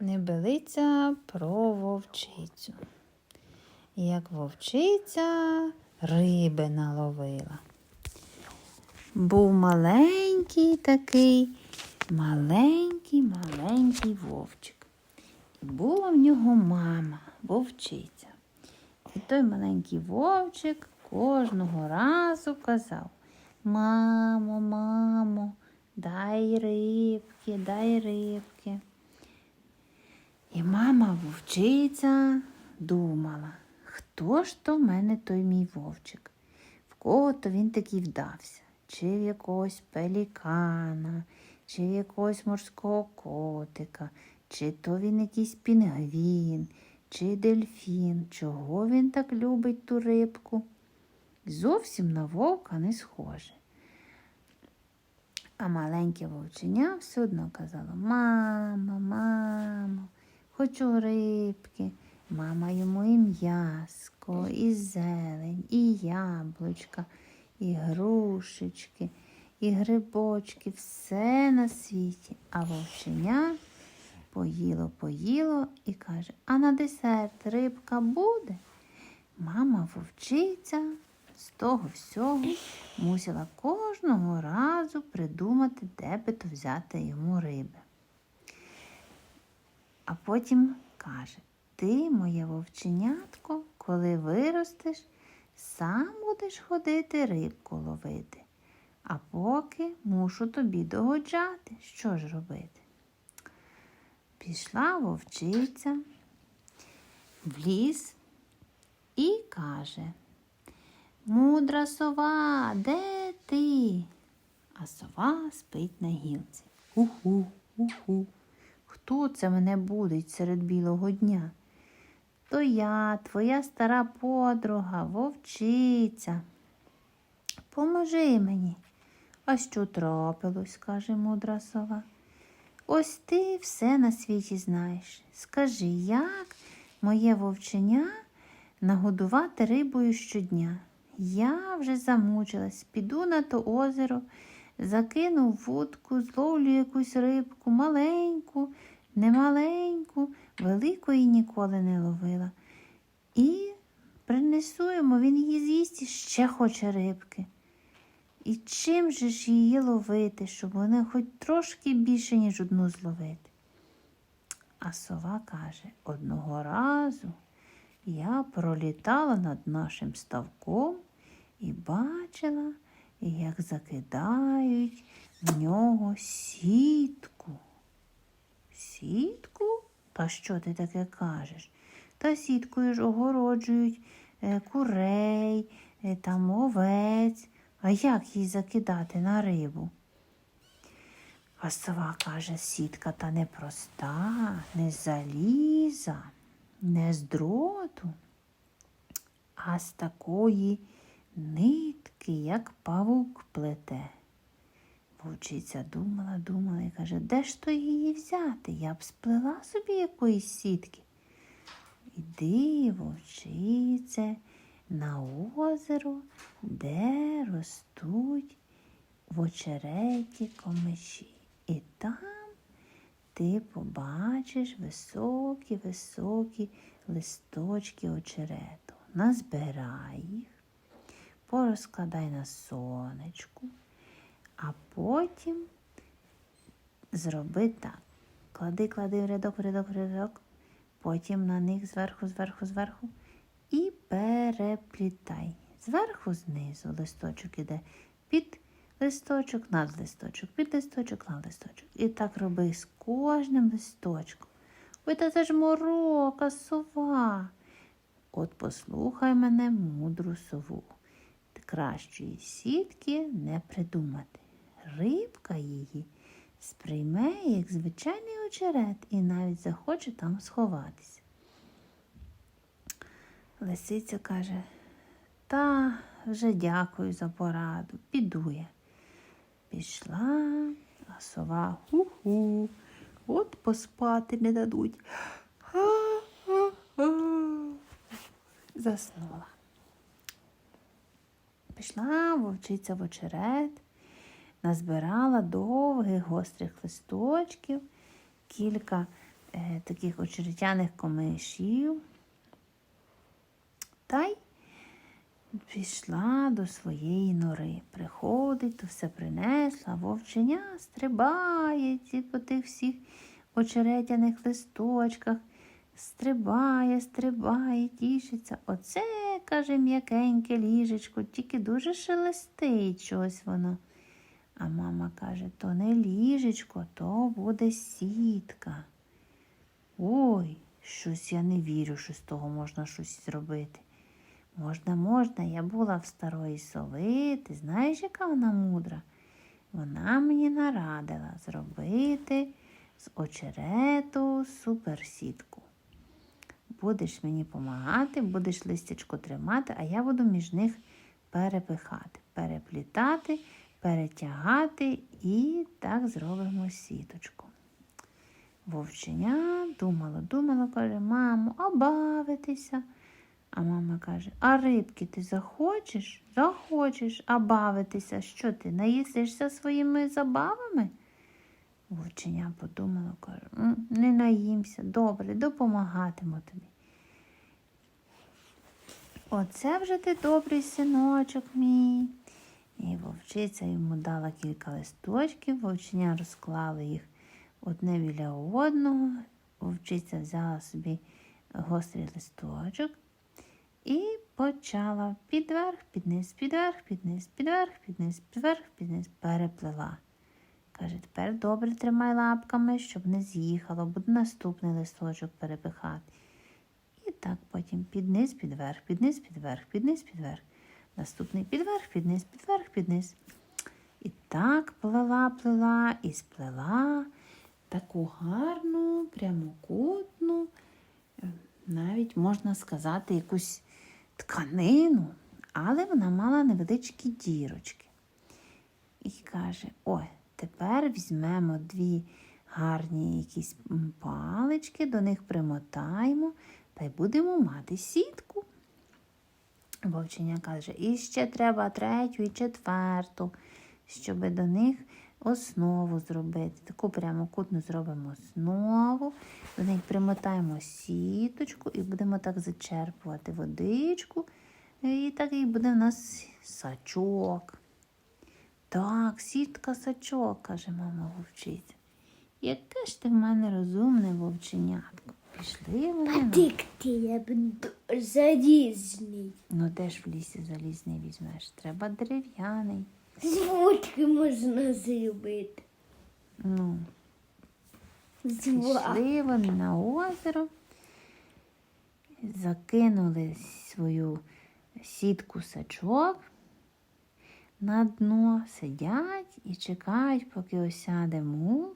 Небелиця про вовчицю. Як вовчиця риби наловила. Був маленький такий, маленький, маленький вовчик. І була в нього мама, вовчиця. І той маленький вовчик кожного разу казав: Мамо, мамо, дай рибки, дай рибки. І мама вовчиця думала, хто ж то в мене той мій вовчик? В кого то він такий вдався? Чи в якогось пелікана, чи в якогось морського котика, чи то він якийсь пінгвін, чи дельфін. Чого він так любить ту рибку? Зовсім на вовка не схоже. А маленьке вовченя все одно казало Мамо, мамо, хочу рибки. Мама йому і м'яско, і зелень, і яблучка, і грушечки, і грибочки, все на світі. А вовченя поїло, поїло і каже, а на десерт рибка буде? Мама вовчиця з того всього мусила кожного разу придумати, де би то взяти йому риби. А потім каже, ти, моє вовченятко, коли виростеш, сам будеш ходити рибку ловити. А поки мушу тобі догоджати, що ж робити. Пішла вовчиця в ліс і каже, Мудра сова, де ти? А сова спить на гілці. Уху, уху. Хто це мене будить серед білого дня? То я, твоя стара подруга, вовчиця. Поможи мені. А що трапилось, каже мудра сова. Ось ти все на світі знаєш. Скажи, як моє вовченя нагодувати рибою щодня? Я вже замучилась, піду на то озеро, закину вудку, зловлю якусь рибку, маленьку, немаленьку, великої ніколи не ловила. І принесу йому, він її з'їсть і ще хоче рибки. І чим же ж її ловити, щоб вона хоч трошки більше, ніж одну зловити? А сова каже, одного разу я пролітала над нашим ставком і бачила, як закидають в нього сітку. Сітку? Та що ти таке кажеш? Та сіткою ж огороджують е, курей, е, там овець. А як їй закидати на рибу? А сова каже, сітка та не проста, не заліза, не з дроту, а з такої нитки, як павук плете. Вовчиця думала, думала і каже, де ж то її взяти? Я б сплела собі якоїсь сітки. Іди, вовчице, на озеро, де ростуть в очереті комиші. І там ти побачиш високі-високі листочки очерету. Назбирай їх, порозкладай на сонечку, а потім зроби так. Клади, клади в рядок, в рядок, в рядок, потім на них зверху, зверху, зверху і переплітай. Зверху знизу листочок іде під листочок, над листочок, під листочок, над листочок. І так роби з кожним листочком. Ой, та це ж морока, сова. От послухай мене, мудру сову. Кращої сітки не придумати. Рибка її сприйме, як звичайний очерет, і навіть захоче там сховатися. Лисиця каже, та вже дякую за пораду, піду я. Пішла, а сова ху-ху, от поспати не дадуть. Заснула. Пішла вовчиця в очерет, назбирала довгих гострих листочків, кілька е, таких очеретяних комишів та й пішла до своєї нори. Приходить, то все принесла, вовченя стрибає по тих всіх очеретяних листочках. Стрибає, стрибає, тішиться. Оце, каже, м'якеньке ліжечко, тільки дуже шелестить щось воно. А мама каже, то не ліжечко, то буде сітка. Ой, щось я не вірю, що з того можна щось зробити. Можна, можна, я була в старої сови, ти знаєш, яка вона мудра? Вона мені нарадила зробити з очерету суперсітку. Будеш мені помагати, будеш листячко тримати, а я буду між них перепихати, переплітати, перетягати і так зробимо сіточку. Вовченя думало, думало, каже, мамо, а бавитися. А мама каже, а рибки ти захочеш? Захочеш, а бавитися. Що ти наїсишся своїми забавами? Вовченя подумала, каже, не наїмся, добре, допомагатиму тобі. Оце вже ти добрий синочок мій. І вовчиця йому дала кілька листочків, вовченя розклала їх одне біля одного. Вовчиця взяла собі гострий листочок і почала підверх, підниз, підверх, підниз, підверх, підниз, підверх, підниз, переплела. Каже, тепер добре тримай лапками, щоб не з'їхало, буду наступний листочок перепихати. І так потім підниз, підверх, підниз, підверх, підниз, підверх. Наступний підверх, підниз, підверх, підниз. І так плела, плела і сплела таку гарну, прямокутну, навіть можна сказати, якусь тканину, але вона мала невеличкі дірочки. І каже: ой, тепер візьмемо дві гарні якісь палички, до них примотаємо та й будемо мати сітку. Вовченя каже, і ще треба третю і четверту, щоб до них основу зробити. Таку прямокутну зробимо основу, до неї примотаємо сіточку і будемо так зачерпувати водичку. І так і буде в нас сачок. Так, сітка сачок, каже мама вовчиця. Яке ж ти в мене розумне вовченятко. Пішли вони. на- Потрібен залізний. Ну де ж в лісі залізний візьмеш? Треба дерев'яний. Звуки можна зробити. Ну, Звук. пішли вони на озеро, закинули свою сітку сачок на дно, сидять і чекають, поки осяде мул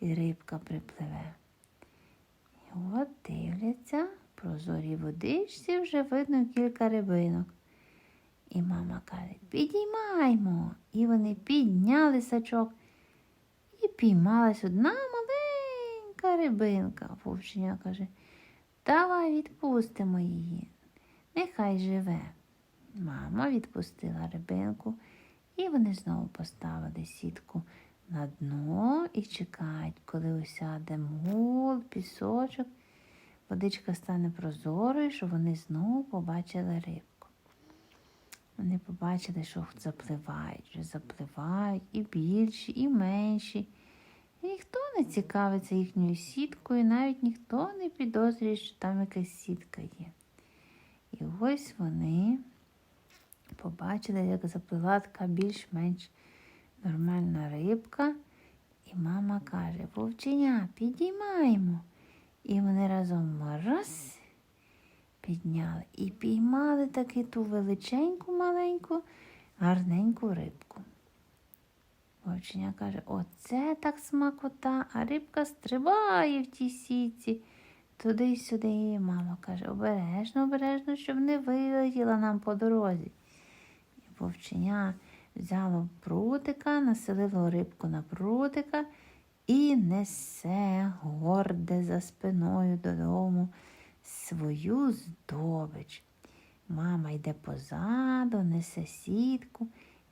і рибка припливе. І от дивляться, в прозорій водичці вже видно кілька рибинок. І мама каже, підіймаймо. І вони підняли сачок і піймалась одна маленька рибинка. Вовченя каже, давай відпустимо її. Нехай живе. Мама відпустила рибинку, і вони знову поставили сітку на дно і чекають, коли осяде мул, пісочок, водичка стане прозорою, щоб вони знову побачили рибку. Вони побачили, що запливають, вже запливають і більші, і менші. І ніхто не цікавиться їхньою сіткою, навіть ніхто не підозрює, що там якась сітка є. І ось вони побачили, як заплила така більш-менш нормальна рибка. І мама каже, вовченя, підіймаємо. І вони разом раз підняли і піймали таки ту величеньку маленьку, гарненьку рибку. Вовченя каже, оце так смакота, а рибка стрибає в тій сітці. Туди й сюди. І мама каже, обережно, обережно, щоб не вилетіла нам по дорозі. І вовченя взяло прутика, населило рибку на прутика і несе горде за спиною додому свою здобич. Мама йде позаду, несе сітку,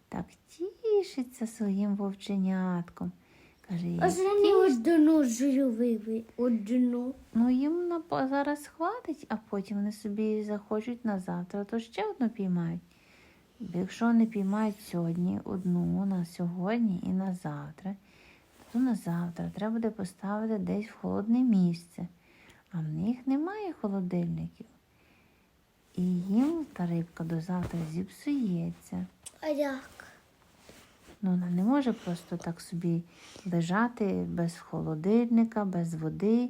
так тішиться своїм вовченятком. А ж одну живили, одну. Ну, їм на зараз хватить, а потім вони собі захочуть на завтра, то ще одну піймають. Якщо не піймають сьогодні одну на сьогодні і на завтра, то на завтра треба буде поставити десь в холодне місце. А в них немає холодильників. І їм та рибка до завтра зіпсується. А як? Ну, вона не може просто так собі лежати без холодильника, без води,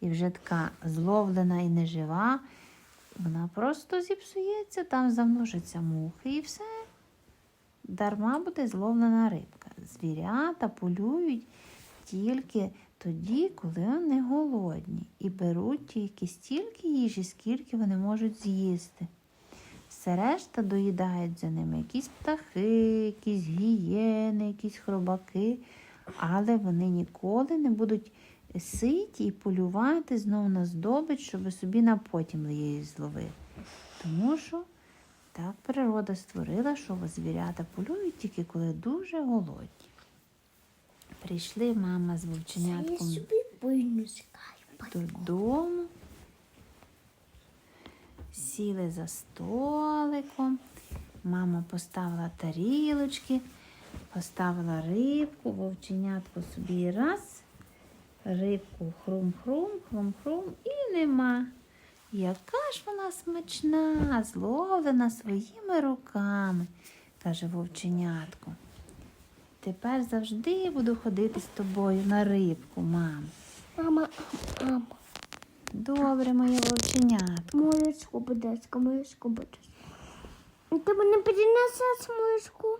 і вже така зловлена і нежива. Вона просто зіпсується, там замножаться мухи і все. Дарма буде зловлена рибка. Звірята полюють тільки тоді, коли вони голодні, і беруть тільки стільки їжі, скільки вони можуть з'їсти. Все решта доїдають за ними якісь птахи, якісь гієни, якісь хробаки, але вони ніколи не будуть ситі і полювати знову на здобич, щоб собі на потім її зловити. Тому що так природа створила, що звірята полюють тільки коли дуже голодні. Прийшли мама з вовченятком додому, сіли за столиком. Мама поставила тарілочки, поставила рибку, вовченятко собі раз, рибку хрум-хрум, хрум-хрум і нема. Яка ж вона смачна, зловлена своїми руками, каже вовченятко. Тепер завжди буду ходити з тобою на рибку, мам. Мама, мама, Добре, моє вовченятко. молочку, будь ласка, молочку, будь ласка. Ти мене принесеш молочку?